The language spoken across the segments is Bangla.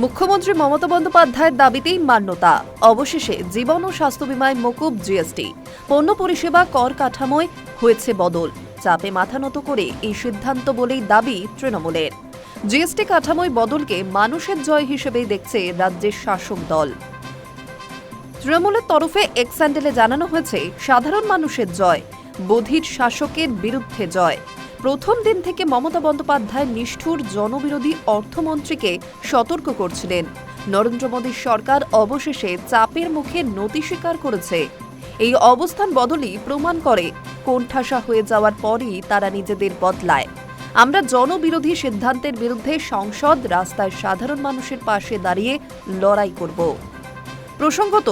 মুখ্যমন্ত্রী মমতা বন্দ্যোপাধ্যায়ের দাবিতেই মান্যতা। অবশেষে জীবন ও স্বাস্থ্য বিমায় মকুব জিএসটি। পণ্য পরিষেবা কর কাঠামোয় হয়েছে বদল। চাপে মাথা নত করে এই সিদ্ধান্ত বলেই দাবি তৃণমূলের। জিএসটি কাঠামোয় বদলকে মানুষের জয় হিসেবেই দেখছে রাজ্যের শাসক দল। তৃণমূলের তরফে এক্স স্যান্ডেলে জানানো হয়েছে, সাধারণ মানুষের জয়, বধির শাসকের বিরুদ্ধে জয়। প্রথম দিন থেকে মমতা বন্দ্যোপাধ্যায় নিষ্ঠুর জনবিরোধী অর্থমন্ত্রীকে সতর্ক করছিলেন। নরেন্দ্র মোদীর সরকার অবশেষে চাপের মুখে নতি স্বীকার করেছে। এই অবস্থান বদলই প্রমাণ করে কোণঠাসা হয়ে যাওয়ার পরই তারা নিজেদের বদলায়। আমরা জনবিরোধী সিদ্ধান্তের বিরুদ্ধে সংসদ রাস্তায় সাধারণ মানুষের পাশে দাঁড়িয়ে লড়াই করব। প্রসঙ্গত,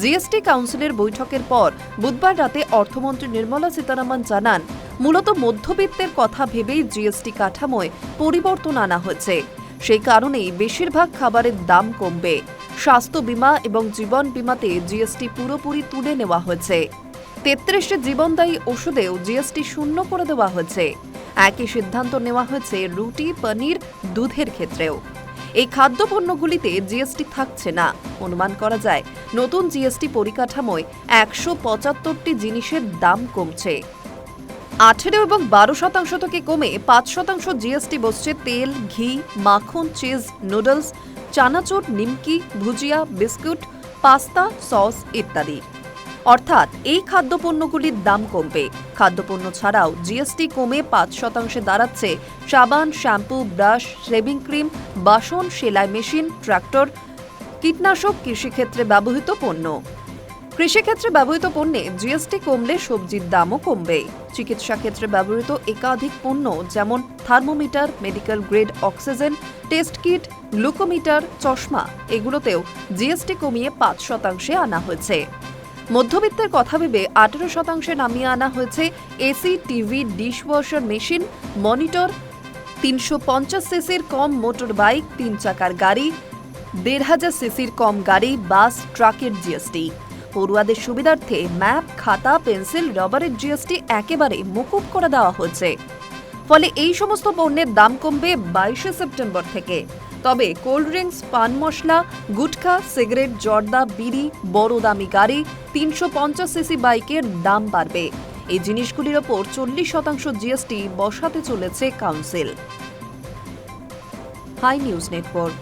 জিএসটি কাউন্সিলের বৈঠকের পর বুধবার রাতে অর্থমন্ত্রী নির্মলা সীতারামন জানান মূলত মধ্যবিত্তের কথা ভেবেই জিএসটি কাঠামোয় পরিবর্তন আনা হয়েছে। সেই কারণেই বেশিরভাগ খাবারের দাম কমবে। স্বাস্থ্য বীমা এবং জীবন বীমাতে জিএসটি পুরোপুরি তুলে নেওয়া হয়েছে। তেত্রিশটি জীবনদায়ী ওষুধেও জিএসটি শূন্য করে দেওয়া হয়েছে। একই সিদ্ধান্ত নেওয়া হয়েছে রুটি, পনির, দুধের ক্ষেত্রেও। এই খাদ্যপণ্যগুলিতে জিএসটি থাকছে না। অনুমান করা যায়, নতুন জিএসটি পরিকাঠামোয় একশো পঁচাত্তরটি জিনিসের দাম কমছে। আঠেরো এবং বারো শতাংশ থেকে কমে পাঁচ শতাংশ জিএসটি বসছে তেল, ঘি, মাখন, চিজ, নুডলস, চানাচুর, নিমকি, ভুজিয়া, বিস্কুট, পাস্তা, সস ইত্যাদি। অর্থাৎ এই খাদ্যপণ্যগুলির দাম কমবে। খাদ্যপণ্য ছাড়াও জিএসটি কমে পাঁচ শতাংশে দাঁড়াচ্ছে সাবান, শ্যাম্পু, ব্রাশ, শেভিং ক্রিম, বাসন, সেলাই মেশিন, ট্রাক্টর, কীটনাশক কৃষিক্ষেত্রে ব্যবহৃত পণ্য। কৃষিক্ষেত্রে ব্যবহৃত পণ্যে জিএসটি কমলে সবজির দামও কমবে চিকিৎসা ক্ষেত্রে ব্যবহৃত একাধিক পণ্য যেমন thermometer, medical grade oxygen, test kit, glucometer, চশমা, এগুলোতেও জিএসটি কমিয়ে পাঁচ শতাংশে আনা হয়েছে। মধ্যবিত্তের কথা ভেবে আঠেরো শতাংশে নামিয়ে আনা হয়েছে AC, TV, dishwasher machine, monitor, তিনশো পঞ্চাশ সিসির কম মোটর বাইক, তিন চাকার গাড়ি, দেড় হাজার সিসির কম গাড়ি, বাস, ট্রাকের জিএসটি। পড়ুয়াদের সুবিধার্থে ম্যাপ, খাতা, পেন্সিল, রবারের জিএসটি একেবারে মুকুব করে দেওয়া হয়েছে ফলে এই সমস্ত পণ্যের দাম কমবে বাইশে সেপ্টেম্বর থেকে। তবে কোল্ড ড্রিঙ্কস, পান মশলা, গুটখা, সিগারেট, জর্দা, বিড়ি, বড় দামি গাড়ি, তিনশো পঞ্চাশ সিসি বাইকের দাম বাড়বে। এই জিনিসগুলির ওপর চল্লিশ শতাংশ জিএসটি বসাতে চলেছে কাউন্সিল। High news network.